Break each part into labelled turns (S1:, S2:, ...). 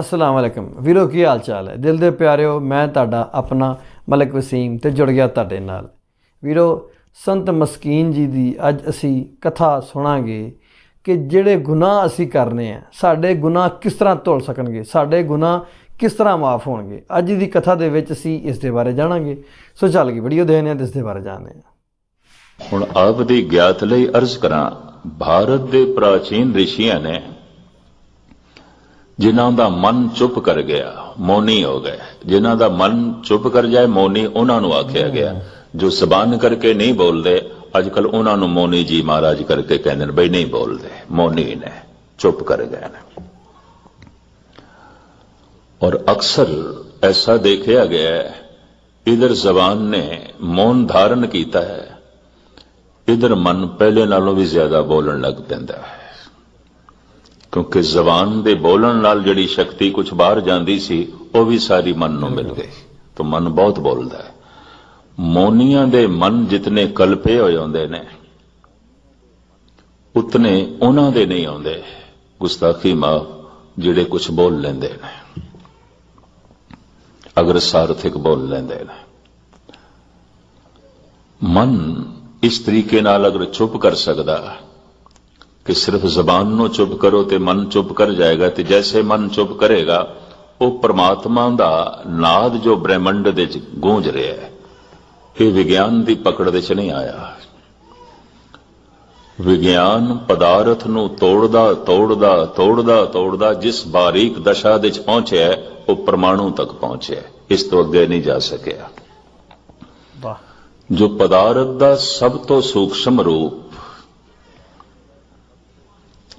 S1: ਅਸਲਾਮ ਵਾਲੇਕਮ ਵੀਰੋ, ਕੀ ਹਾਲ ਚਾਲ ਹੈ? ਦਿਲ ਦੇ ਪਿਆਰਿਓ, ਮੈਂ ਤੁਹਾਡਾ ਆਪਣਾ ਮਲਕ ਵਸੀਮ ਤੇ ਜੁੜ ਗਿਆ ਤੁਹਾਡੇ ਨਾਲ। ਵੀਰੋ, ਸੰਤ ਮਸਕੀਨ ਜੀ ਦੀ ਅੱਜ ਅਸੀਂ ਕਥਾ ਸੁਣਾਂਗੇ ਕਿ ਜਿਹੜੇ ਗੁਨਾਹ ਅਸੀਂ ਕਰਨੇ ਆ, ਸਾਡੇ ਗੁਨਾਹ ਕਿਸ ਤਰ੍ਹਾਂ ਧੁੱਲ ਸਕਣਗੇ? ਸਾਡੇ ਗੁਨਾਹ ਕਿਸ ਤਰ੍ਹਾਂ ਮਾਫ ਹੋਣਗੇ? ਅੱਜ ਦੀ ਕਥਾ ਦੇ ਵਿੱਚ ਅਸੀਂ ਇਸ ਦੇ ਬਾਰੇ ਜਾਣਾਂਗੇ। ਸੋ ਚੱਲ ਗਈ ਵੀਡੀਓ, ਦੇਖਦੇ ਹਾਂ ਤੇ ਇਸ ਦੇ ਬਾਰੇ ਜਾਣਦੇ ਹਾਂ।
S2: ਹੁਣ ਆਪ ਦੀ ਗਿਆਤ ਲਈ ਅਰਜ਼ ਕਰਾਂ, ਭਾਰਤ ਦੇ ਪ੍ਰਾਚੀਨ ਰਿਸ਼ੀਆਂ ਨੇ ਜਿਨ੍ਹਾਂ ਦਾ ਮਨ ਚੁੱਪ ਕਰ ਗਿਆ, ਮੌਨੀ ਹੋ ਗਏ। ਜਿਨ੍ਹਾਂ ਦਾ ਮਨ ਚੁੱਪ ਕਰ ਜਾਏ, ਮੌਨੀ ਉਹਨਾਂ ਨੂੰ ਆਖਿਆ ਗਿਆ। ਜੋ ਜ਼ਬਾਨ ਕਰਕੇ ਨਹੀਂ ਬੋਲਦੇ ਅੱਜ ਕੱਲ ਉਹਨਾਂ ਨੂੰ ਮੌਨੀ ਜੀ ਮਹਾਰਾਜ ਕਰਕੇ ਕਹਿੰਦੇ ਨੇ, ਬਈ ਨਹੀਂ ਬੋਲਦੇ, ਮੌਨੀ ਨੇ, ਚੁੱਪ ਕਰ ਗਏ ਨੇ। ਔਰ ਅਕਸਰ ਐਸਾ ਦੇਖਿਆ ਗਿਆ ਹੈ, ਇਧਰ ਜ਼ਬਾਨ ਨੇ ਮੌਨ ਧਾਰਨ ਕੀਤਾ ਹੈ, ਇਧਰ ਮਨ ਪਹਿਲੇ ਨਾਲੋਂ ਵੀ ਜ਼ਿਆਦਾ ਬੋਲਣ ਲੱਗ ਪੈਂਦਾ ਹੈ। ਕਿਉਂਕਿ ਜ਼ਬਾਨ ਦੇ ਬੋਲਣ ਨਾਲ ਜਿਹੜੀ ਸ਼ਕਤੀ ਕੁਝ ਬਾਹਰ ਜਾਂਦੀ ਸੀ, ਉਹ ਵੀ ਸਾਰੀ ਮਨ ਨੂੰ ਮਿਲ ਗਈ। ਤਾਂ ਮਨ ਬਹੁਤ ਬੋਲਦਾ ਹੈ। ਮੌਨੀਆਂ ਦੇ ਮਨ ਜਿਤਨੇ ਕਲਪੇ ਹੋਏ ਹੁੰਦੇ ਨੇ, ਉਤਨੇ ਉਹਨਾਂ ਦੇ ਨਹੀਂ ਆਉਂਦੇ। ਗੁਸਤਾਖੀ ਮਾਫ ਜਿਹੜੇ ਕੁਝ ਬੋਲ ਲੈਂਦੇ ਨੇ ਅਗਰ ਸਾਰਥਿਕ ਬੋਲ ਲੈਂਦੇ ਨੇ। ਮਨ ਇਸ ਤਰੀਕੇ ਨਾਲ ਅਗਰ ਚੁੱਪ ਕਰ ਸਕਦਾ ਕਿ ਸਿਰਫ ਜ਼ਬਾਨ ਨੂੰ ਚੁੱਪ ਕਰੋ ਤੇ ਮਨ ਚੁੱਪ ਕਰ ਜਾਏਗਾ ਤੇ ਜੈਸੇ ਮਨ ਚੁੱਪ ਕਰੇਗਾ ਉਹ ਪ੍ਰਮਾਤਮਾ ਦਾ ਨਾਦ ਜੋ ਬ੍ਰਹਿਮੰਡ ਦੇ ਵਿੱਚ ਗੂੰਜ ਰਿਹਾ ਹੈ। ਇਹ ਵਿਗਿਆਨ ਦੀ ਪਕੜ ਦੇ ਚ ਨਹੀਂ ਆਇਆ। ਵਿਗਿਆਨ ਪਦਾਰਥ ਨੂੰ ਤੋੜਦਾ ਤੋੜਦਾ ਤੋੜਦਾ ਤੋੜਦਾ ਜਿਸ ਬਾਰੀਕ ਦਸ਼ਾ ਦੇ ਚ ਪਹੁੰਚਿਆ ਉਹ ਪਰਮਾਣੂ ਤੱਕ ਪਹੁੰਚਿਆ। ਇਸ ਤੋਂ ਅੱਗੇ ਨਹੀਂ ਜਾ ਸਕਿਆ।
S1: ਵਾਹ।
S2: ਜੋ ਪਦਾਰਥ ਦਾ ਸਭ ਤੋਂ ਸੂਖਸ਼ਮ ਰੂਪ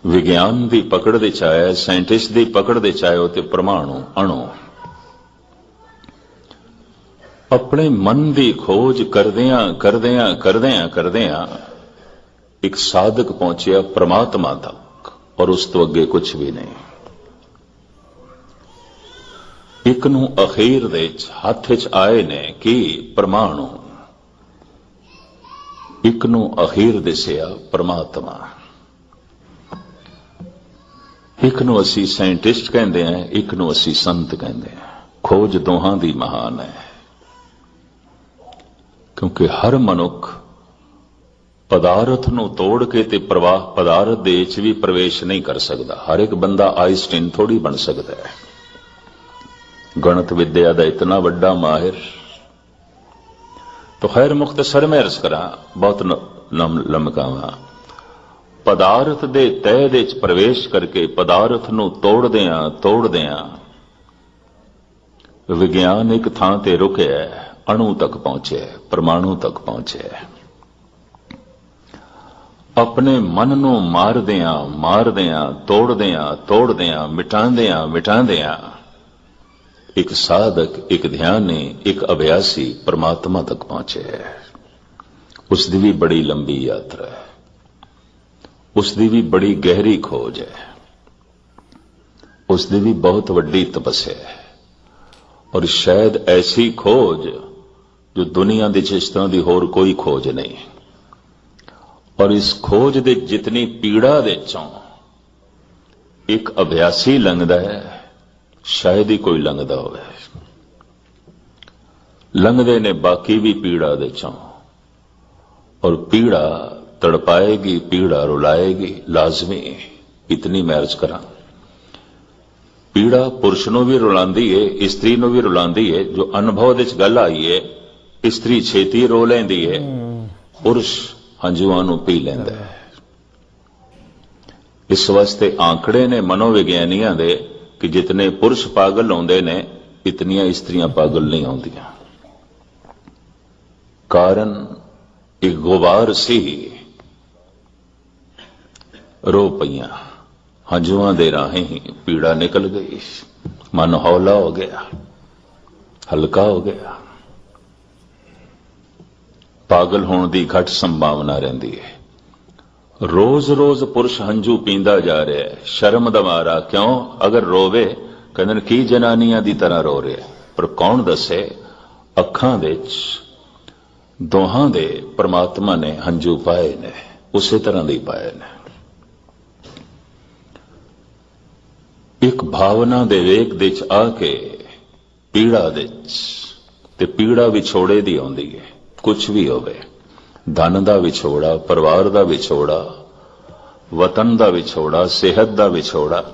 S2: ਵਿਗਿਆਨ ਦੀ ਪਕੜ ਦੇ ਚ ਆਇਆ ਸਾਇੰਟਿਸਟ ਦੀ ਪਕੜ ਦੇ ਚ ਆਇਆ ਤੇ ਪ੍ਰਮਾਣੂ, ਅਣੂ। ਆਪਣੇ ਮਨ ਦੀ ਖੋਜ ਕਰਦਿਆਂ ਕਰਦਿਆਂ ਕਰਦਿਆਂ ਕਰਦਿਆਂ ਇੱਕ ਸਾਧਕ ਪਹੁੰਚਿਆ ਪ੍ਰਮਾਤਮਾ ਤੱਕ, ਔਰ ਉਸ ਤੋਂ ਅੱਗੇ ਕੁਝ ਵੀ ਨਹੀਂ। ਇੱਕ ਨੂੰ ਅਖੀਰ ਦੇ ਹੱਥ ਵਿੱਚ ਆਏ ਨੇ ਕਿ ਪ੍ਰਮਾਣੂ। ਇੱਕ ਨੂੰ ਅਖੀਰ ਦਿਸਿਆ ਪ੍ਰਮਾਤਮਾ। ਇੱਕ ਨੂੰ ਅਸੀਂ ਸਾਇੰਟਿਸਟ ਕਹਿੰਦੇ ਆ ਇੱਕ ਨੂੰ ਅਸੀਂ ਸੰਤ ਕਹਿੰਦੇ ਆ ਖੋਜ ਦੋਹਾਂ ਦੀ ਮਹਾਨ ਹੈ ਕਿਉਂਕਿ ਹਰ ਮਨੁੱਖ ਪਦਾਰਥ ਨੂੰ ਤੋੜ ਕੇ ਤੇ ਪ੍ਰਵਾਹ ਪਦਾਰਥ ਦੇ ਵਿੱਚ ਵੀ ਪ੍ਰਵੇਸ਼ ਨਹੀਂ ਕਰ ਸਕਦਾ ਹਰ ਇੱਕ ਬੰਦਾ ਆਇਨਸਟਾਈਨ ਥੋੜੀ ਬਣ ਸਕਦਾ ਹੈ ਗਣਿਤ ਵਿਦਿਆ ਦਾ ਇਤਨਾ ਵੱਡਾ ਮਾਹਿਰ तो खैर मुख्तसर में अर्ज करा बहुत ਲੰਮ ਲਮਕਾਵਾਂ ਪਦਾਰਥ ਦੇ ਤਹਿ ਦੇ ਵਿੱਚ ਪ੍ਰਵੇਸ਼ ਕਰਕੇ ਪਦਾਰਥ ਨੂੰ ਤੋੜਦਿਆਂ ਤੋੜਦਿਆਂ ਵਿਗਿਆਨ ਇੱਕ ਥਾਂ ਤੇ ਰੁਕਿਆ ਅਣੂ ਤੱਕ ਪਹੁੰਚਿਆ ਪਰਮਾਣੂ ਤੱਕ ਪਹੁੰਚਿਆ ਆਪਣੇ ਮਨ ਨੂੰ ਮਾਰਦਿਆਂ ਮਾਰਦਿਆਂ ਤੋੜਦਿਆਂ ਤੋੜਦਿਆਂ ਮਿਟਾਉਂਦਿਆਂ ਮਿਟਾਉਂਦਿਆਂ ਇੱਕ ਸਾਧਕ, ਇੱਕ ਧਿਆਨੀ, ਇੱਕ ਅਭਿਆਸੀ ਪਰਮਾਤਮਾ ਤੱਕ ਪਹੁੰਚਿਆ ਹੈ। ਉਸ ਦੀ ਵੀ ਬੜੀ ਲੰਬੀ ਯਾਤਰਾ ਹੈ। ਉਸ ਦੀ ਵੀ ਬੜੀ ਗਹਿਰੀ ਖੋਜ ਹੈ। ਉਸ ਦੀ ਵੀ ਬਹੁਤ ਵੱਡੀ ਤਪੱਸਿਆ ਹੈ। ਔਰ ਸ਼ਾਇਦ ਐਸੀ ਖੋਜ ਜੋ ਦੁਨੀਆ ਦੇ ਚ ਇਸ ਤਰ੍ਹਾਂ ਦੀ ਹੋਰ ਕੋਈ ਖੋਜ ਨਹੀਂ। ਔਰ ਇਸ ਖੋਜ ਦੇ ਜਿਤਨੀ ਪੀੜਾ ਦੇ ਚੋਂ ਇੱਕ ਅਭਿਆਸੀ ਲੰਘਦਾ ਹੈ, ਸ਼ਾਇਦ ਹੀ ਕੋਈ ਲੰਘਦਾ ਹੋਵੇ। ਲੰਘਦੇ ਨੇ ਬਾਕੀ ਵੀ ਪੀੜਾ ਦੇ ਚੋਂ। ਔਰ ਪੀੜਾ ਤੜਪਾਏਗੀ, ਪੀੜਾ ਰੁਲਾਏਗੀ, ਲਾਜ਼ਮੀ ਇਤਨੀ ਮੈਰਜ ਕਰਾਂ। ਪੀੜਾ ਪੁਰਸ਼ ਨੂੰ ਵੀ ਰੁਲਾਉਂਦੀ ਏ, ਇਸਤਰੀ ਨੂੰ ਵੀ ਰੁਲਾਉਂਦੀ ਏ, ਜੋ ਅਨੁਭਵ ਦੇ ਚ ਗੱਲ ਆਈ ਏ, ਇਸਤਰੀ ਛੇਤੀ ਰੋ ਲੈਂਦੀ ਏ, ਪੁਰਸ਼ ਹੰਝੂਆਂ ਨੂੰ ਪੀ ਲੈਂਦਾ ਹੈ। ਇਸ ਵਾਸਤੇ ਆંકੜੇ ਨੇ ਮਨੋਵਿਗਿਆਨੀਆਂ ਦੇ ਕਿ ਜਿਤਨੇ ਪੁਰਸ਼ ਪਾਗਲ ਆਉਂਦੇ ਨੇ, ਇਤਨੀਆਂ ਇਸਤਰੀਆਂ ਪਾਗਲ ਨਹੀਂ ਆਉਂਦੀਆਂ। ਕਾਰਨ ਇੱਕ ਗੁਬਾਰ ਸੀ। ਰੋ ਪਈਆਂ। ਹੰਝੂਆਂ ਦੇ ਰਾਹੀਂ ਪੀੜਾ ਨਿਕਲ ਗਈ। ਮਨ ਹੌਲਾ ਹੋ ਗਿਆ। ਹਲਕਾ ਹੋ ਗਿਆ। ਪਾਗਲ ਹੋਣ ਦੀ ਘੱਟ ਸੰਭਾਵਨਾ ਰਹਿੰਦੀ ਹੈ। ਰੋਜ਼-ਰੋਜ਼ ਪੁਰਸ਼ ਹੰਝੂ ਪੀਂਦਾ ਜਾ ਰਿਹਾ ਹੈ। ਸ਼ਰਮ ਦਾ ਮਾਰਾ, ਕਿਉਂ? ਅਗਰ ਰੋਵੇ, ਕਹਿੰਦੇ ਨੇ, ਕੀ ਜਨਾਨੀਆਂ ਦੀ ਤਰ੍ਹਾਂ ਰੋ ਰਿਹਾ ਪਰ ਕੌਣ ਦੱਸੇ? ਅੱਖਾਂ ਵਿੱਚ, ਦੋਹਾਂ ਦੇ ਪ੍ਰਮਾਤਮਾ ਨੇ ਹੰਝੂ ਪਾਏ ਨੇ। ਉਸੇ ਤਰ੍ਹਾਂ ਦੇ ਪਾਏ ਨੇ। ਇੱਕ ਭਾਵਨਾ ਦੇ ਵੇਗ ਦੇ ਚ ਆ ਕੇ ਪੀੜਾ ਦੇ ਚ, ਤੇ ਪੀੜਾ ਵਿਛੋੜੇ ਦੀ ਆਉਂਦੀ ਹੈ ਕੁਝ ਵੀ ਹੋਵੇ। ਧਨ ਦਾ ਵਿਛੋੜਾ, ਪਰਿਵਾਰ ਦਾ ਵਿਛੋੜਾ, ਵਤਨ ਦਾ ਵਿਛੋੜਾ, ਸਿਹਤ ਦਾ ਵਿਛੋੜਾ,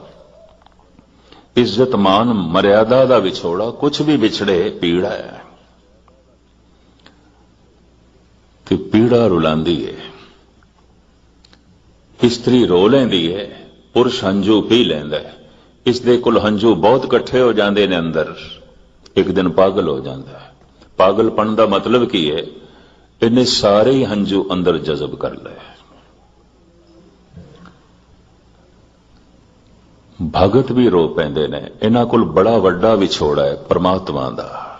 S2: ਇੱਜ਼ਤ ਮਾਨ ਮਰਿਆਦਾ ਦਾ ਵਿਛੋੜਾ ਕੁਝ ਵੀ ਵਿਛੜੇ, ਪੀੜਾ ਹੈ। ਤੇ ਪੀੜਾ ਰੁਲਾਉਂਦੀ ਹੈ। ਇਸਤਰੀ ਰੋ ਲੈਂਦੀ ਹੈ, ਪੁਰਸ਼ ਹੰਝੂ ਪੀ ਲੈਂਦਾ ਹੈ। ਇਸ ਦੇ ਕੋਲ ਹੰਝੂ ਬਹੁਤ ਇਕੱਠੇ ਹੋ ਜਾਂਦੇ ਨੇ ਅੰਦਰ। ਇੱਕ ਦਿਨ ਪਾਗਲ ਹੋ ਜਾਂਦਾ ਹੈ। ਪਾਗਲਪਣ ਦਾ ਮਤਲਬ ਕੀ ਹੈ? ਇਹਨੇ ਸਾਰੇ ਹੀ ਹੰਝੂ ਅੰਦਰ ਜਜ਼ਬ ਕਰ ਲਏ। ਭਗਤ ਵੀ ਰੋ ਪੈਂਦੇ ਨੇ। ਇਹਨਾਂ ਕੋਲ ਬੜਾ ਵੱਡਾ ਵਿਛੋੜਾ ਹੈ, ਪ੍ਰਮਾਤਮਾ ਦਾ।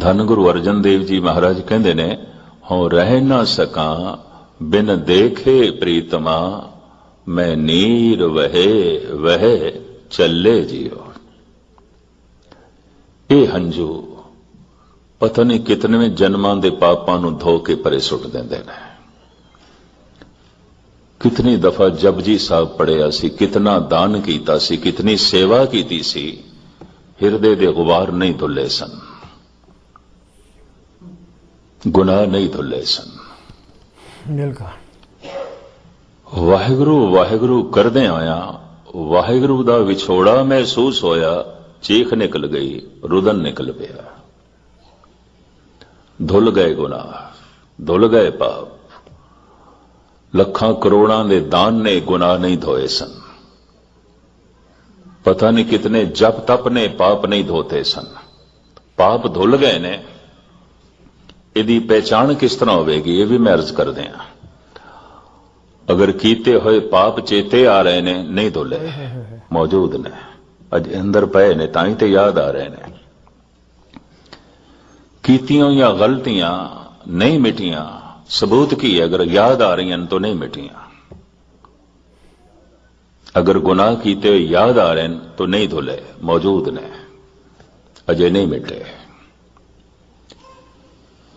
S2: ਧੰਨ ਗੁਰੂ ਅਰਜਨ ਦੇਵ ਜੀ ਮਹਾਰਾਜ ਕਹਿੰਦੇ ਨੇ, ਹਉ ਰਹਿ ਨਾ ਸਕਾਂ, ਬਿਨ ਦੇਖੇ ਪ੍ਰੀਤਮਾ ਮੈਂ ਨੀਰ ਵਹੇ ਵਹੇ ਚੱਲੇ ਜਿਉ ਇਹ ਹੰਝੂ ਪਤਾ ਨਹੀਂ ਕਿਤਨੇ ਜਨਮਾਂ ਦੇ ਪਾਪਾਂ ਨੂੰ ਧੋ ਕੇ ਪਰੇ ਸੁੱਟ ਦਿੰਦੇ ਨੇ। ਕਿਤਨੀ ਦਫਾ ਜਪਜੀ ਸਾਹਿਬ ਪੜਿਆ ਸੀ, ਕਿਤਨਾ ਦਾਨ ਕੀਤਾ ਸੀ, ਕਿਤਨੀ ਸੇਵਾ ਕੀਤੀ ਸੀ, ਹਿਰਦੇ ਦੇ ਗੁਬਾਰ ਨਹੀਂ ਧੁੱਲੇ ਸਨ। ਗੁਨਾਹ ਨਹੀਂ ਧੁੱਲੇ ਸਨ।
S1: ਬਿਲਕੁਲ
S2: ਵਾਹਿਗੁਰੂ ਵਾਹਿਗੁਰੂ ਕਰਦੇ ਆਇਆ, ਵਾਹਿਗੁਰੂ ਦਾ ਵਿਛੋੜਾ ਮਹਿਸੂਸ ਹੋਇਆ, ਚੀਖ ਨਿਕਲ ਗਈ, ਰੁਦਨ ਨਿਕਲ ਪਿਆ। ਧੁੱਲ ਗਏ ਗੁਨਾਹ, ਧੁੱਲ ਗਏ ਪਾਪ। ਲੱਖਾਂ ਕਰੋੜਾਂ ਦੇ ਦਾਨ ਨੇ ਗੁਨਾਹ ਨਹੀਂ ਧੋਏ ਸਨ। ਪਤਾ ਨਹੀਂ ਕਿਤਨੇ ਜਪ ਤਪ ਨੇ ਪਾਪ ਨਹੀਂ ਧੋਤੇ ਸਨ। ਪਾਪ ਧੁੱਲ ਗਏ ਨੇ। ਇਹਦੀ ਪਹਿਚਾਣ ਕਿਸ ਤਰ੍ਹਾਂ ਹੋਵੇਗੀ, ਇਹ ਵੀ ਮੈਂ ਅਰਜ਼ ਕਰਦੇ ਹਾਂ ਅਗਰ ਕੀਤੇ ਹੋਏ ਪਾਪ ਚੇਤੇ ਆ ਰਹੇ ਨੇ ਨਹੀਂ ਧੁੱਲੇ। ਮੌਜੂਦ ਨੇ। ਅੱਜ ਅੰਦਰ ਪਏ ਨੇ ਤਾਂ ਹੀ ਤੇ ਯਾਦ ਆ ਰਹੇ ਨੇ। ਕੀਤੀਆਂ ਜਾਂ ਗਲਤੀਆਂ ਨਹੀਂ ਮਿਟੀਆਂ। ਸਬੂਤ ਕੀ ਹੈ? ਅਗਰ ਯਾਦ ਆ ਰਹੀਆਂ ਤਾਂ ਨਹੀਂ ਮਿਟੀਆਂ। ਅਗਰ ਗੁਨਾਹ ਕੀਤੇ ਹੋਏ ਯਾਦ ਆ ਰਹੇ ਨੇ ਤਾਂ ਨਹੀਂ ਧੁੱਲੇ। ਮੌਜੂਦ ਨੇ। ਅਜੇ ਨਹੀਂ ਮਿਟੇ।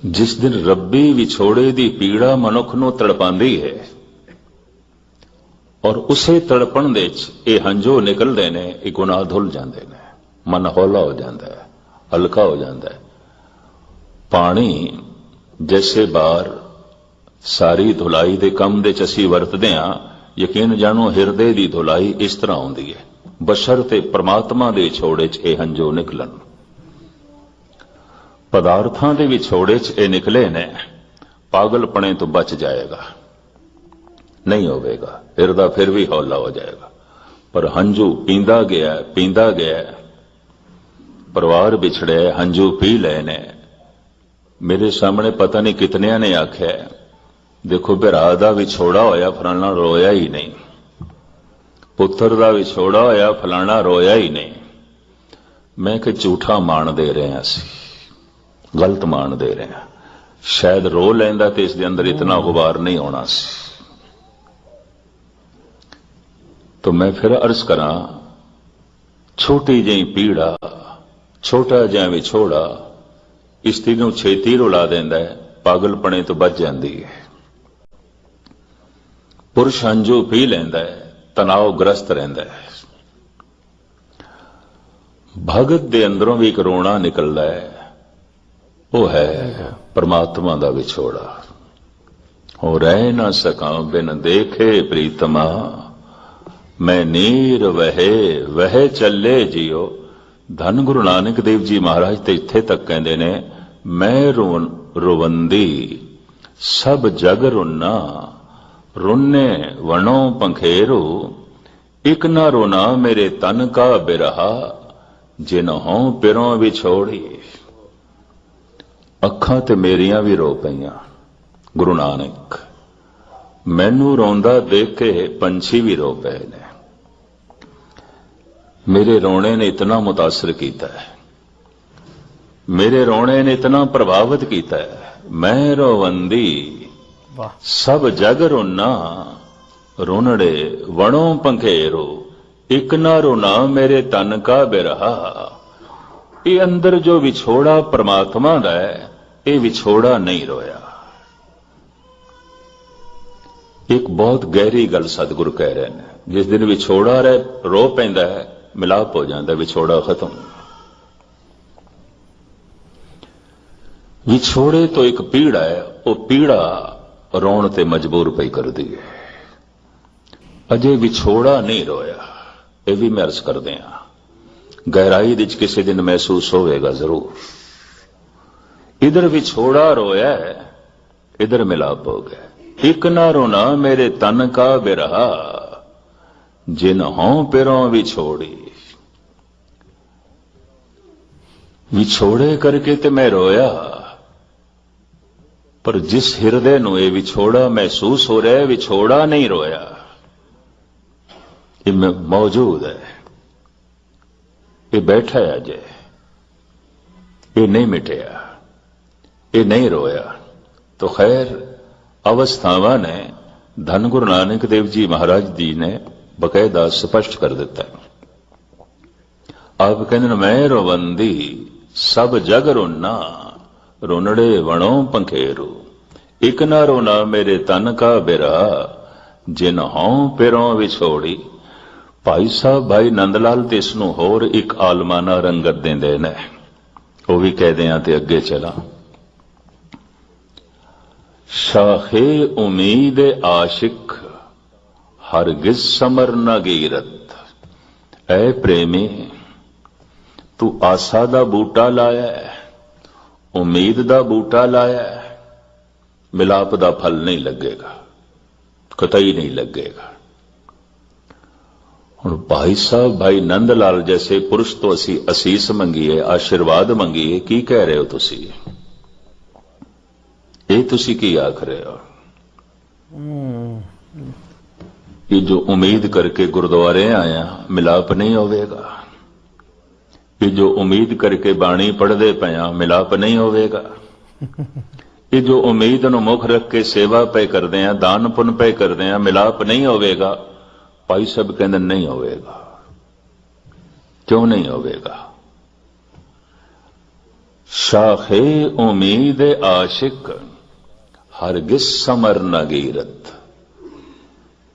S2: ਜਿਸ ਦਿਨ ਰੱਬੀ ਵਿਛੋੜੇ ਦੀ ਪੀੜਾ ਮਨੁੱਖ ਨੂੰ ਤੜਪਾਉਂਦੀ ਹੈ ਔਰ ਉਸੇ ਤੜਪਣ ਦੇ ਵਿੱਚ ਇਹ ਹੰਝੂ ਨਿਕਲਦੇ ਨੇ, ਇਹ ਗੁਨਾਹ ਧੁੱਲ ਜਾਂਦੇ ਨੇ। ਮਨ ਹੌਲਾ ਹੋ ਜਾਂਦਾ ਹੈ, ਹਲਕਾ ਹੋ ਜਾਂਦਾ ਹੈ। ਪਾਣੀ ਜੈਸੇ ਬਾਰ ਸਾਰੀ ਧੁਲਾਈ ਦੇ ਕੰਮ ਦੇ ਚ ਅਸੀਂ ਵਰਤਦੇ ਹਾਂ। ਯਕੀਨ ਜਾਣੋ, ਹਿਰਦੇ ਦੀ ਧੁਲਾਈ ਇਸ ਤਰ੍ਹਾਂ ਹੁੰਦੀ ਹੈ। ਬਸ਼ਰ ਤੇ ਪ੍ਰਮਾਤਮਾ ਦੇ ਛੋੜੇ ਚ ਇਹ ਹੰਝੂ ਨਿਕਲਣ। ਪਦਾਰਥਾਂ ਦੇ ਵਿਛੋੜੇ ਚ ਇਹ ਨਿਕਲੇ ਨੇ। ਪਾਗਲਪਣੇ ਤੋਂ ਬਚ ਜਾਏਗਾ। ਨਹੀਂ ਹੋਵੇਗਾ। ਹਿਰਦਾ ਫਿਰ ਵੀ ਹੌਲਾ ਹੋ ਜਾਏਗਾ। ਪਰ ਹੰਝੂ ਪੀਂਦਾ ਗਿਆ ਪੀਂਦਾ ਗਿਆ। ਪਰਿਵਾਰ ਵਿਛੜਿਆ, ਹੰਝੂ ਪੀ ਲਏ ਨੇ। ਮੇਰੇ ਸਾਹਮਣੇ ਪਤਾ ਨਹੀਂ ਕਿਤਨਿਆਂ ਨੇ ਆਖਿਆ, ਦੇਖੋ ਭਰਾ ਦਾ ਵਿਛੋੜਾ ਹੋਇਆ, ਫਲਾਣਾ ਰੋਇਆ ਹੀ ਨਹੀਂ। ਪੁੱਤਰ ਦਾ ਵਿਛੋੜਾ ਹੋਇਆ, ਫਲਾਣਾ ਰੋਇਆ ਹੀ ਨਹੀਂ। ਮੈਂ ਕਿ ਝੂਠਾ ਮਾਣ ਦੇ ਰਿਹਾ ਸੀ। ਗਲਤ ਮਾਣ ਦੇ ਰਹੇ। ਸ਼ਾਇਦ ਰੋ ਲੈਂਦਾ ਤੇ ਇਸ ਦੇ ਅੰਦਰ ਇਤਨਾ ਗੁਬਾਰ ਨਹੀਂ ਆਉਣਾ ਸੀ। तो मैं फिर अर्ज करा ਛੋਟੀ ਜਿਹੀ ਪੀੜਾ ਛੋਟਾ ਜਿਹਾ ਵਿਛੋੜਾ ਇਸਤਰੀ ਨੂੰ ਛੇਤੀ ਰੁਲਾ ਦਿੰਦਾ ਹੈ ਪਾਗਲਪਣੇ ਤੋਂ ਬਚ ਜਾਂਦੀ ਹੈ ਪੁਰਸ਼ ਹੰਝੂ ਪੀ ਲੈਂਦਾ ਹੈ ਤਣਾਅ ਗ੍ਰਸਤ ਰਹਿੰਦਾ ਹੈ ਭਗਤ ਦੇ ਅੰਦਰੋਂ ਵੀ ਇੱਕ ਰੋਣਾ ਨਿਕਲਦਾ ਹੈ ਉਹ ਹੈ ਪਰਮਾਤਮਾ ਦਾ ਵਿਛੋੜਾ ਹੋ ਰਹਿ ਨਾ ਸਕਾਂ ਬਿਨ ਦੇਖੇ ਪ੍ਰੀਤਮਾ ਮੈਂ ਨੀਰ ਵਹੇ ਵਹੇ ਚੱਲੇ ਜਿਉ। ਧੰਨ ਗੁਰੂ ਨਾਨਕ ਦੇਵ ਜੀ ਮਹਾਰਾਜ ਤੇ ਇੱਥੇ ਤੱਕ ਕਹਿੰਦੇ ਨੇ, ਮੈਂ ਰੋਨ ਰਵੰਦੀ, ਸਭ ਜਗ ਰੁਨਾ। ਰੁਨੇ ਵਣੋ ਪੰਖੇਰੂ, ਇਕ ਨਾ ਰੋਨਾ ਮੇਰੇ ਤਨ ਕਾ ਬਿਰਹਾ, ਜਿਨ ਪਿਰੋਂ ਵਿਛੋੜੀ ਅੱਖਾਂ ਤੇ ਮੇਰੀਆਂ ਵੀ ਰੋ ਪਈਆਂ, ਗੁਰੂ ਨਾਨਕ। ਮੈਨੂੰ ਰੋਂਦਾ ਦੇਖ ਕੇ ਪੰਛੀ ਵੀ ਰੋ ਪਏ ਨੇ। ਮੇਰੇ ਰੋਣੇ ਨੇ ਇਤਨਾ ਮੁਤਾਸਰ ਕੀਤਾ ਹੈ। ਮੇਰੇ ਰੋਣੇ ਨੇ ਇਤਨਾ ਪ੍ਰਭਾਵਿਤ ਕੀਤਾ ਹੈ। ਮੈਂ ਰੋਵੰਦੀ।
S1: ਵਾਹ।
S2: ਸਭ ਜਗ ਰੋਨਾ। ਰੋਣੜੇ ਵਣੋਂ ਪੰਖੇਰੋ। ਇਕ ਨਾ ਰੋਣਾ ਮੇਰੇ ਤਨ ਕਾ ਬਿਰਹਾ। ਇਹ ਅੰਦਰ ਜੋ ਵਿਛੋੜਾ ਪ੍ਰਮਾਤਮਾ ਦਾ ਹੈ ਇਹ ਵਿਛੋੜਾ ਨਹੀਂ ਰੋਇਆ। ਇੱਕ ਬਹੁਤ ਗਹਿਰੀ ਗੱਲ ਸਤਿਗੁਰੂ ਕਹਿ ਰਹੇ ਨੇ। ਜਿਸ ਦਿਨ ਵਿਛੋੜਾ ਰਹਿ ਰੋ ਪੈਂਦਾ ਹੈ ਮਿਲਾਪ ਹੋ ਜਾਂਦਾ, ਵਿਛੋੜਾ ਖਤਮ। ਵਿਛੋੜੇ ਤੋਂ ਇੱਕ ਪੀੜਾ ਹੈ ਉਹ ਪੀੜਾ ਰੋਣ ਤੇ ਮਜਬੂਰ ਪਈ ਕਰਦੀ ਹੈ। ਅਜੇ ਵਿਛੋੜਾ ਨਹੀਂ ਰੋਇਆ, ਇਹ ਵੀ ਮੈਂ ਅਰਜ਼ ਕਰਦੇ ਹਾਂ। ਗਹਿਰਾਈ ਵਿੱਚ ਕਿਸੇ ਦਿਨ ਮਹਿਸੂਸ ਹੋਵੇਗਾ ਜ਼ਰੂਰ। ਇਧਰ ਵਿਛੋੜਾ ਰੋਇਆ ਇਧਰ ਮਿਲਾਪ ਹੋ ਗਿਆ। ਇੱਕ ਨਾ ਰੋਣਾ ਮੇਰੇ ਤਨ ਕਾ ਬਿਰਹਾ। ਜਿਨ ਹਉ ਪਿਰੋਂ ਵਿਛੋੜੀ। ਵਿਛੋੜੇ ਕਰਕੇ ਤੇ ਮੈਂ ਰੋਇਆ। ਪਰ ਜਿਸ ਹਿਰਦੇ ਨੂੰ ਇਹ ਵਿਛੋੜਾ ਮਹਿਸੂਸ ਹੋ ਰਿਹਾ ਵਿਛੋੜਾ ਨਹੀਂ ਰੋਇਆ। ਇਹ ਮ- ਮੌਜੂਦ ਹੈ। ਇਹ ਬੈਠਾ ਹੈ ਅਜੇ। ਇਹ ਨਹੀਂ ਮਿਟਿਆ। ਇਹ ਨਹੀਂ ਰੋਇਆ। ਤੋ ਖੈਰ, ਅਵਸਥਾਵਾਂ ਨੇ ਧੰਨ ਗੁਰੂ ਨਾਨਕ ਦੇਵ ਜੀ ਮਹਾਰਾਜ ਜੀ ਨੇ ਬਕਾਇਦਾ ਸਪਸ਼ਟ ਕਰ ਦਿੱਤਾ ਆਪ ਕਹਿੰਦੇ ਨੇ, ਮੈਂ ਰਵੰਦੀ, ਸਭ ਜਗ ਰੋਨਾ, ਰੋਨੜੇ ਵਣੋ ਪੰਖੇਰੂ। ਇਕ ਨਾ ਰੋਣਾ ਮੇਰੇ ਤਨ ਕਾ ਬਿਰਾ, ਜਿਨ ਹਉ ਪਿਰੋਂ ਵਿਛੋੜੀ। ਭਾਈ ਸਾਹਿਬ, ਭਾਈ ਨੰਦ ਲਾਲ ਤੇ ਇਸ ਨੂੰ ਹੋਰ ਇੱਕ ਆਲਮਾਨਾ ਰੰਗਤ ਦਿੰਦੇ ਨੇ। ਉਹ ਵੀ ਕਹਦੇ ਆ ਤੇ ਅੱਗੇ ਚਲਾ। ਸ਼ਾਖੇ ਉਮੀਦ ਆਸ਼ਿਕ ਹਰਗਿਜ਼ ਸਮਰ ਨਾ ਗੀਰਤ। ਐ ਪ੍ਰੇਮੀ, ਤੂੰ ਆਸਾ ਦਾ ਬੂਟਾ ਲਾਇਆ ਉਮੀਦ ਦਾ ਬੂਟਾ ਲਾਇਆ ਮਿਲਾਪ ਦਾ ਫਲ ਨਹੀਂ ਲੱਗੇਗਾ, ਕਤਈ ਨਹੀਂ ਲੱਗੇਗਾ। ਹੁਣ ਭਾਈ ਸਾਹਿਬ, ਭਾਈ ਨੰਦ ਲਾਲ ਜੈਸੇ ਪੁਰਸ਼ ਤੋਂ ਅਸੀਂ ਅਸੀਸ ਮੰਗੀਏ, ਆਸ਼ੀਰਵਾਦ ਮੰਗੀਏ, ਕੀ ਕਹਿ ਰਹੇ ਹੋ ਤੁਸੀਂ? ਇਹ ਤੁਸੀਂ ਕੀ ਆਖ ਰਹੇ ਹੋ ਇਹ ਜੋ ਉਮੀਦ ਕਰਕੇ ਗੁਰਦੁਆਰੇ ਆਇਆ, ਮਿਲਾਪ ਨਹੀਂ ਹੋਵੇਗਾ। ਇਹ ਜੋ ਉਮੀਦ ਕਰਕੇ ਬਾਣੀ ਪੜ੍ਹਦੇ ਪਿਆ, ਮਿਲਾਪ ਨਹੀਂ ਹੋਵੇਗਾ। ਇਹ ਜੋ ਉਮੀਦ ਨੂੰ ਮੁੱਖ ਰੱਖ ਕੇ ਸੇਵਾ ਪਏ ਕਰਦੇ ਆ, ਦਾਨ ਪੁੰਨ ਪਏ ਕਰਦੇ ਆ, ਮਿਲਾਪ ਨਹੀਂ ਹੋਵੇਗਾ, ਭਾਈ ਸਾਹਿਬ ਕਹਿੰਦੇ ਨਹੀਂ ਹੋਵੇਗਾ। ਕਿਉਂ ਨਹੀਂ ਹੋਵੇਗਾ? ਸ਼ਾਖੇ ਉਮੀਦ ਆਸ਼ਿਕ, ਹਰਗਿਸ ਸਮਰ ਨਾ ਗੀਰਤ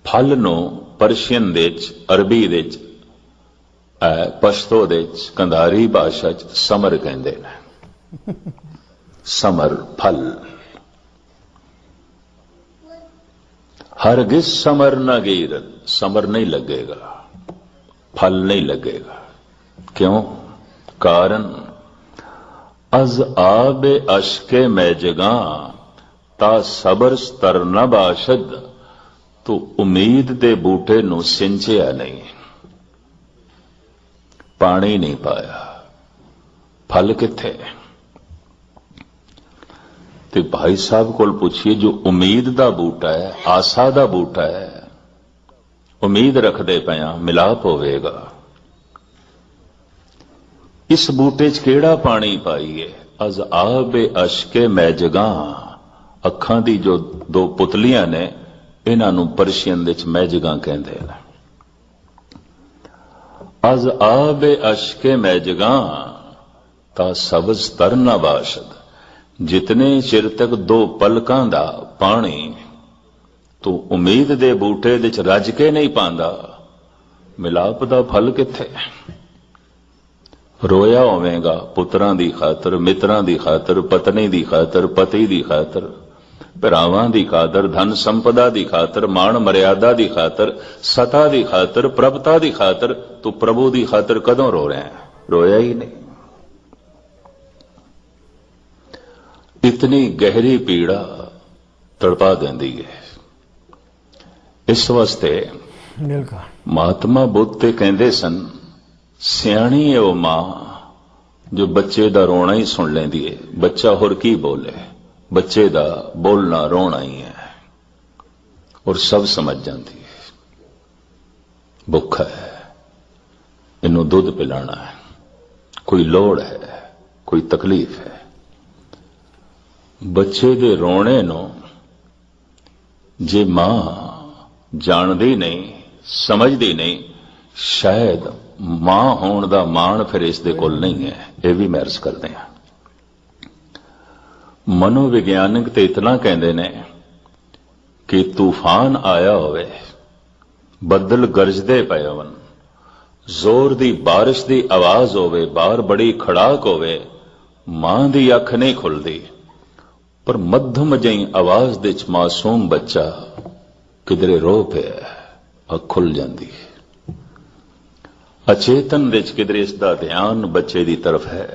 S2: ਫਲ ਨੂੰ ਪਰਸ਼ੀਅਨ ਦੇ ਵਿੱਚ, ਅਰਬੀ ਦੇ ਵਿੱਚ ਪਸ਼ਤੋ ਦੇ ਵਿੱਚ, ਕੰਧਾਰੀ ਭਾਸ਼ਾ ਚ ਸਮਰ ਕਹਿੰਦੇ ਨੇ। ਸਮਰ ਫਲ। ਹਰਗਿਜ਼ ਸਮਰ ਨਾ ਗੀਰਤ ਸਮਰ ਨਹੀਂ ਲੱਗੇਗਾ। ਫਲ ਨਹੀਂ ਲੱਗੇਗਾ। ਕਿਉਂ? ਕਾਰਨ, ਅਜ਼ ਆਬੇ ਅਸ਼ਕੇ ਮੈਂ ਜਗਾ, ਤਾ ਸਬਰ ਸਤਰ ਨ ਬਾਸ਼ਦ। ਤੂੰ ਉਮੀਦ ਦੇ ਬੂਟੇ ਨੂੰ ਸਿੰਚਿਆ ਨਹੀਂ। ਪਾਣੀ ਨਹੀਂ ਪਾਇਆ। ਫਲ ਕਿੱਥੇ? ਤੇ ਭਾਈ ਸਾਹਿਬ ਕੋਲ ਪੁੱਛੀਏ, ਜੋ ਉਮੀਦ ਦਾ ਬੂਟਾ ਹੈ, ਆਸਾ ਦਾ ਬੂਟਾ ਹੈ, ਉਮੀਦ ਰੱਖਦੇ ਪਿਆ ਮਿਲਾਪ ਹੋਵੇਗਾ। ਇਸ ਬੂਟੇ 'ਚ ਕਿਹੜਾ ਪਾਣੀ ਪਾਈਏ? ਅਜ਼ ਆਬੇ ਅਸ਼ਕੇ ਮੈਂ ਜਗਾ। ਅੱਖਾਂ ਦੀ ਜੋ ਦੋ ਪੁਤਲੀਆਂ ਨੇ ਇਹਨਾਂ ਨੂੰ ਪਰਸ਼ੀਅਨ ਦੇ ਵਿੱਚ ਮੈਜਗਾਂ ਕਹਿੰਦੇ ਨੇ। ਅਜ਼ ਆਬੇ ਅਸ਼ਕੇ ਮੈਜਗਾਂ, ਤਾਂ ਸਬਜ਼ ਤਰਨਾ ਬਾਸ਼ਦ ਜਿਤਨੇ ਚਿਰ ਤੱਕ ਦੋ ਪਲਕਾਂ ਦਾ ਪਾਣੀ, ਤੂੰ ਉਮੀਦ ਦੇ ਬੂਟੇ ਵਿੱਚ ਰੱਜ ਕੇ ਨਹੀਂ ਪਾਉਂਦਾ ਮਿਲਾਪ ਦਾ ਫਲ ਕਿੱਥੇ? ਰੋਇਆ ਹੋਵੇਗਾ ਪੁੱਤਰਾਂ ਦੀ ਖਾਤਰ, ਮਿੱਤਰਾਂ ਦੀ ਖਾਤਰ, ਪਤਨੀ ਦੀ ਖਾਤਰ, ਪਤੀ ਦੀ ਖਾਤਰ। ਭਰਾਵਾਂ ਦੀ ਖਾਤਰ ਧਨ ਸੰਪਦਾ ਦੀ ਖਾਤਰ ਮਾਣ ਮਰਿਆਦਾ ਦੀ ਖਾਤਰ ਸਤਾ ਦੀ ਖਾਤਰ ਪ੍ਰਭਤਾ ਦੀ ਖਾਤਰ ਤੂੰ ਪ੍ਰਭੂ ਦੀ ਖਾਤਰ ਕਦੋਂ ਰੋ ਰਿਹਾ ਹੈ? ਰੋਇਆ ਹੀ ਨਹੀਂ। ਇਤਨੀ ਗਹਿਰੀ ਪੀੜਾ ਤੜਪਾ ਦਿੰਦੀ ਹੈ। ਇਸ ਵਾਸਤੇ
S1: ਬਿਲਕੁਲ।
S2: ਮਹਾਤਮਾ ਬੁੱਧ ਤੇ ਕਹਿੰਦੇ ਸਨ ਸਿਆਣੀ ਹੈ ਉਹ ਮਾਂ ਜੋ ਬੱਚੇ ਦਾ ਰੋਣਾ ਹੀ ਸੁਣ ਲੈਂਦੀ ਹੈ। ਬੱਚਾ ਹੋਰ ਕੀ ਬੋਲੇ? ਬੱਚੇ ਦਾ ਬੋਲਣਾ, ਰੋਣਾ ਹੀ ਹੈ। ਔਰ ਸਭ ਸਮਝ ਜਾਂਦੀ ਹੈ। ਭੁੱਖਾ ਹੈ। ਇਹਨੂੰ ਦੁੱਧ ਪਿਲਾਣਾ ਹੈ। ਕੋਈ ਲੋੜ ਹੈ, ਕੋਈ ਤਕਲੀਫ ਹੈ। ਬੱਚੇ ਦੇ ਰੋਣੇ ਨੂੰ ਜੇ ਮਾਂ ਜਾਣਦੀ ਨਹੀਂ, ਸਮਝਦੀ ਨਹੀਂ, ਸ਼ਾਇਦ ਮਾਂ ਹੋਣ ਦਾ ਮਾਣ ਫਿਰ ਇਸ ਦੇ ਕੋਲ ਨਹੀਂ ਹੈ। ਇਹ ਵੀ ਮੈਂ ਅਰਜ਼ ਕਰਦੇ ਹਾਂ। ਮਨੋਵਿਗਿਆਨਕ ਤੇ ਇਤਨਾ ਕਹਿੰਦੇ ਨੇ ਕਿ ਤੂਫਾਨ ਆਇਆ ਹੋਵੇ, ਬੱਦਲ ਗਰਜਦੇ ਪਏ ਹੋਣ, ਜ਼ੋਰ ਦੀ ਬਾਰਿਸ਼ ਦੀ ਆਵਾਜ਼ ਹੋਵੇ, ਬਾਹਰ ਬੜੀ ਖੜਾਕ ਹੋਵੇ, ਮਾਂ ਦੀ ਅੱਖ ਨਹੀਂ ਖੁੱਲਦੀ, ਪਰ ਮੱਧਮ ਜਿਹੀ ਆਵਾਜ਼ ਦੇ ਚ ਮਾਸੂਮ ਬੱਚਾ ਕਿਧਰੇ ਰੋ ਪਿਆ, ਅੱਖ ਖੁੱਲ ਜਾਂਦੀ ਅਚੇਤਨ ਵਿੱਚ ਕਿਧਰੇ ਇਸ ਦਾ ਧਿਆਨ ਬੱਚੇ ਦੀ ਤਰਫ ਹੈ।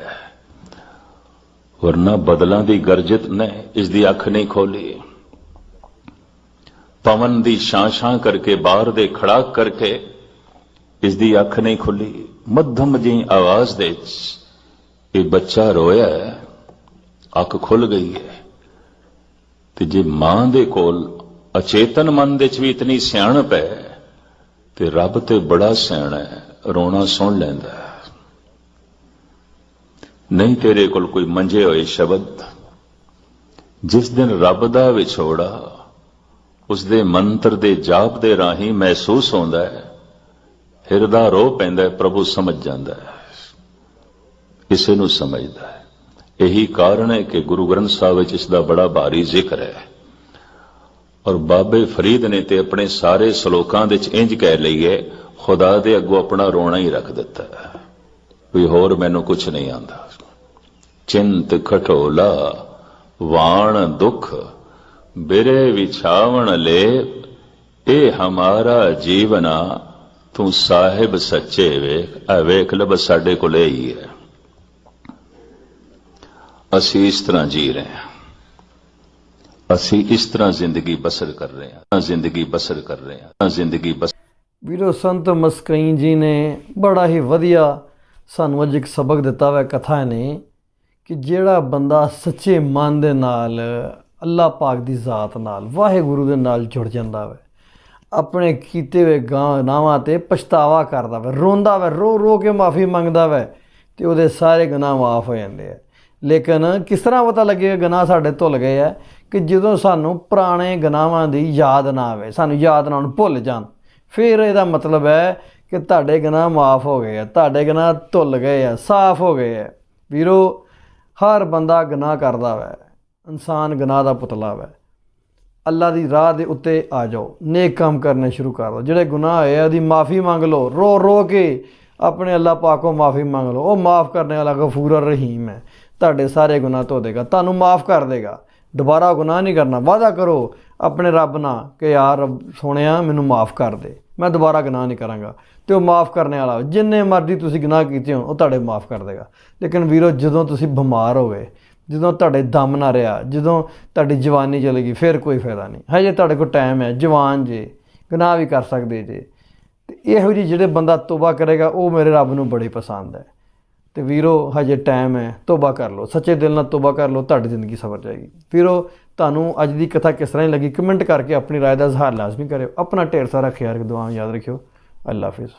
S2: ਵਰਨਾ ਬਦਲਾਂ ਦੀ ਗਰਜਤ ਨੇ ਇਸ ਦੀ ਅੱਖ ਨਹੀਂ ਖੋਲੀ। ਪਵਨ ਦੀ ਛਾਂ-ਛਾਂ ਕਰਕੇ ਬਾਹਰ ਦੇ ਖੜਾਕ ਕਰਕੇ ਇਸ ਦੀ ਅੱਖ ਨਹੀਂ ਖੁੱਲੀ। ਮੱਧਮ ਜਿਹੀ ਆਵਾਜ਼ ਦੇ ਵਿੱਚ ਇਹ ਬੱਚਾ ਰੋਇਆ ਅੱਖ ਖੁੱਲ ਗਈ ਹੈ। ਤੇ ਜੇ ਮਾਂ ਦੇ ਕੋਲ ਅਚੇਤਨ ਮਨ ਦੇ ਵਿੱਚ ਵੀ ਇਤਨੀ ਸਿਆਣਪ ਹੈ, ਤੇ ਰੱਬ ਤੇ ਬੜਾ ਸਿਆਣਾ ਹੈ, ਰੋਣਾ ਸੁਣ ਲੈਂਦਾ ਹੈ। ਨਹੀਂ ਤੇਰੇ ਕੋਲ ਕੋਈ ਮੰਝੇ ਹੋਏ ਸ਼ਬਦ। ਜਿਸ ਦਿਨ ਰੱਬ ਦਾ ਵਿਛੋੜਾ, ਉਸ ਦੇ ਮੰਤਰ ਦੇ ਜਾਪ ਦੇ ਰਾਹੀਂ ਮਹਿਸੂਸ ਹੁੰਦਾ ਹੈ ਹਿਰਦਾ ਰੋ ਪੈਂਦਾ ਹੈ, ਪ੍ਰਭੂ ਸਮਝ ਜਾਂਦਾ ਹੈ। ਇਸੇ ਨੂੰ ਸਮਝਦਾ ਹੈ। ਇਹੀ ਕਾਰਨ ਹੈ ਕਿ ਗੁਰੂ ਗ੍ਰੰਥ ਸਾਹਿਬ ਵਿੱਚ ਇਸ ਦਾ ਬੜਾ ਭਾਰੀ ਜ਼ਿਕਰ ਹੈ। ਔਰ ਬਾਬੇ ਫਰੀਦ ਨੇ ਤੇ ਆਪਣੇ ਸਾਰੇ ਸ਼ਲੋਕਾਂ ਦੇ ਵਿੱਚ ਇੰਜ ਕਹਿ ਲਈਏ, ਖੁਦਾ ਦੇ ਅੱਗੋਂ ਆਪਣਾ ਰੋਣਾ ਹੀ ਰੱਖ ਦਿੱਤਾ ਹੈ। ਕੋਈ ਹੋਰ ਮੈਨੂੰ ਕੁਝ ਨਹੀਂ ਆਂਦਾ। ਚਿੰਤ ਖਟੋਲਾ, ਵਾਣ ਦੁਖ, ਬਿਰੇ ਵਿਛਾਵਣ ਲੈ ਇਹ ਹਮਾਰਾ ਜੀਵਨਾ, ਤੂੰ ਸਾਹਿਬ ਸੱਚੇ ਵੇਖ ਆ ਵੇਖ ਲੈ ਬਸ ਸਾਡੇ ਕੋਲ ਇਹ ਹੀ ਹੈ ਅਸੀਂ ਇਸ ਤਰ੍ਹਾਂ ਜੀ ਰਹੇ ਹਾਂ। ਅਸੀਂ ਇਸ ਤਰ੍ਹਾਂ ਜ਼ਿੰਦਗੀ ਬਸਰ ਕਰ ਰਹੇ ਹਾਂ। ਜ਼ਿੰਦਗੀ ਬਸਰ ਕਰ ਰਹੇ ਹਾਂ। ਜ਼ਿੰਦਗੀ ਬਸ
S1: ਵੀਰੋ, ਸੰਤ ਮਸਕਈ ਜੀ ਨੇ ਬੜਾ ਹੀ ਵਧੀਆ ਸਾਨੂੰ ਅੱਜ ਇੱਕ ਸਬਕ ਦਿੱਤਾ ਹੋਇਆ ਕਥਾ ਨੇ ਕਿ ਜਿਹੜਾ ਬੰਦਾ ਸੱਚੇ ਮਨ ਦੇ ਨਾਲ ਅੱਲਾ ਪਾਕ ਦੀ ਜ਼ਾਤ ਨਾਲ, ਵਾਹਿਗੁਰੂ ਦੇ ਨਾਲ ਜੁੜ ਜਾਂਦਾ ਵੇ ਆਪਣੇ ਕੀਤੇ ਹੋਏ ਗੁਨਾਹਾਂ ਤੇ ਪਛਤਾਵਾ ਕਰਦਾ ਵੇ ਰੋਂਦਾ ਵੇ ਰੋ ਰੋ ਕੇ ਮਾਫੀ ਮੰਗਦਾ ਵੇ ਤੇ ਉਹਦੇ ਸਾਰੇ ਗੁਨਾਹ ਮਾਫ ਹੋ ਜਾਂਦੇ ਆ। ਲੇਕਿਨ ਕਿਸ ਤਰ੍ਹਾਂ ਪਤਾ ਲੱਗੇਗਾ ਗੁਨਾਹ ਸਾਡੇ ਧੁੱਲ ਗਏ ਆ ਕਿ ਜਦੋਂ ਸਾਨੂੰ ਪੁਰਾਣੇ ਗੁਨਾਹਾਂ ਦੀ ਯਾਦ ਨਾ ਆਵੇ, ਸਾਨੂੰ ਯਾਦ ਨਾ ਆਉਣ, ਭੁੱਲ ਜਾਣ। ਫਿਰ ਇਹਦਾ ਮਤਲਬ ਹੈ ਕਿ ਤੁਹਾਡੇ ਗੁਨਾਹ ਮਾਫ ਹੋ ਗਏ ਆ, ਤੁਹਾਡੇ ਗੁਨਾਹ ਧੁੱਲ ਗਏ ਆ, ਸਾਫ਼ ਹੋ ਗਏ ਆ। ਵੀਰੋ, ਹਰ ਬੰਦਾ ਗੁਨਾਹ ਕਰਦਾ ਵੈ, ਇਨਸਾਨ ਗੁਨਾਹ ਦਾ ਪੁਤਲਾ ਵੈ। ਅੱਲਾ ਦੀ ਰਾਹ ਦੇ ਉੱਤੇ ਆ ਜਾਓ, ਨੇਕ ਕੰਮ ਕਰਨੇ ਸ਼ੁਰੂ ਕਰ ਦਿਓ। ਜਿਹੜੇ ਗੁਨਾਹ ਹੋਏ ਆ, ਉਹਦੀ ਮਾਫੀ ਮੰਗ ਲਓ ਰੋ ਰੋ ਕੇ ਆਪਣੇ ਅੱਲਾ ਪਾਕ ਮਾਫੀ ਮੰਗ ਲਓ। ਉਹ ਮਾਫ ਕਰਨੇ ਵਾਲਾ ਗਫੂਰ ਰਹੀਮ ਹੈ। ਤੁਹਾਡੇ ਸਾਰੇ ਗੁਨਾਹ ਧੋ ਦੇਗਾ, ਤੁਹਾਨੂੰ ਮਾਫ ਕਰ ਦੇਗਾ। ਦੁਬਾਰਾ ਗੁਨਾਹ ਨਹੀਂ ਕਰਨਾ, ਵਾਅਦਾ ਕਰੋ ਆਪਣੇ ਰੱਬ ਨਾਲ ਕਿ, ਯਾਰ, ਰੱਬ ਸੋਹਣਿਆ, ਮੈਨੂੰ ਮਾਫ ਕਰ ਦੇ। ਮੈਂ ਦੁਬਾਰਾ ਗੁਨਾਹ ਨਹੀਂ ਕਰਾਂਗਾ ਤੇ ਉਹ ਮਾਫ ਕਰਨ ਵਾਲਾ ਜਿੰਨੇ ਮਰਜ਼ੀ ਤੁਸੀਂ ਗੁਨਾਹ ਕੀਤੇ ਹੋਣ, ਉਹ ਤੁਹਾਡੇ ਮਾਫ ਕਰ ਦੇਗਾ। ਲੇਕਿਨ ਵੀਰੋ, ਜਦੋਂ ਤੁਸੀਂ ਬਿਮਾਰ ਹੋ ਗਏ ਜਦੋਂ ਤੁਹਾਡੇ ਦਮ ਨਾ ਰਿਹਾ, ਜਦੋਂ ਤੁਹਾਡੀ ਜਵਾਨੀ ਚਲੇ ਗਈ, ਫਿਰ ਕੋਈ ਫਾਇਦਾ ਨਹੀਂ। ਹਜੇ ਤੁਹਾਡੇ ਕੋਲ ਟਾਈਮ ਹੈ, ਜਵਾਨ ਜੇ, ਗੁਨਾਹ ਵੀ ਕਰ ਸਕਦੇ ਜੇ। ਤੇ ਇਹੋ ਜਿਹੇ ਜਿਹੜੇ ਬੰਦਾ ਤੋਬਾ ਕਰੇਗਾ, ਉਹ ਮੇਰੇ ਰੱਬ ਨੂੰ ਬੜੀ ਪਸੰਦ ਹੈ। ਤੇ ਵੀਰੋ, ਹਜੇ ਟਾਈਮ ਹੈ, ਤੋਬਾ ਕਰ ਲਓ। ਸੱਚੇ ਦਿਲ ਨਾਲ ਤੋਬਾ ਕਰ ਲਓ, ਤੁਹਾਡੀ ਜ਼ਿੰਦਗੀ ਸਵਰ ਜਾਏਗੀ। ਵੀਰੋ ਤੁਹਾਨੂੰ ਅੱਜ ਦੀ ਕਥਾ ਕਿਸ ਤਰ੍ਹਾਂ ਦੀ ਲੱਗੀ ਕਮੈਂਟ ਕਰਕੇ ਆਪਣੀ رائے ਦਾ ਇਜ਼ਹਾਰ ਲਾਜ਼ਮੀ ਕਰਿਓ ਆਪਣਾ ਢੇਰ ਸਾਰਾ ਖਿਆਲ ਰੱਖ ਦੁਆਵਾਂ ਯਾਦ ਰੱਖਿਓ ਅੱਲਾ ਹਾਫਿਜ਼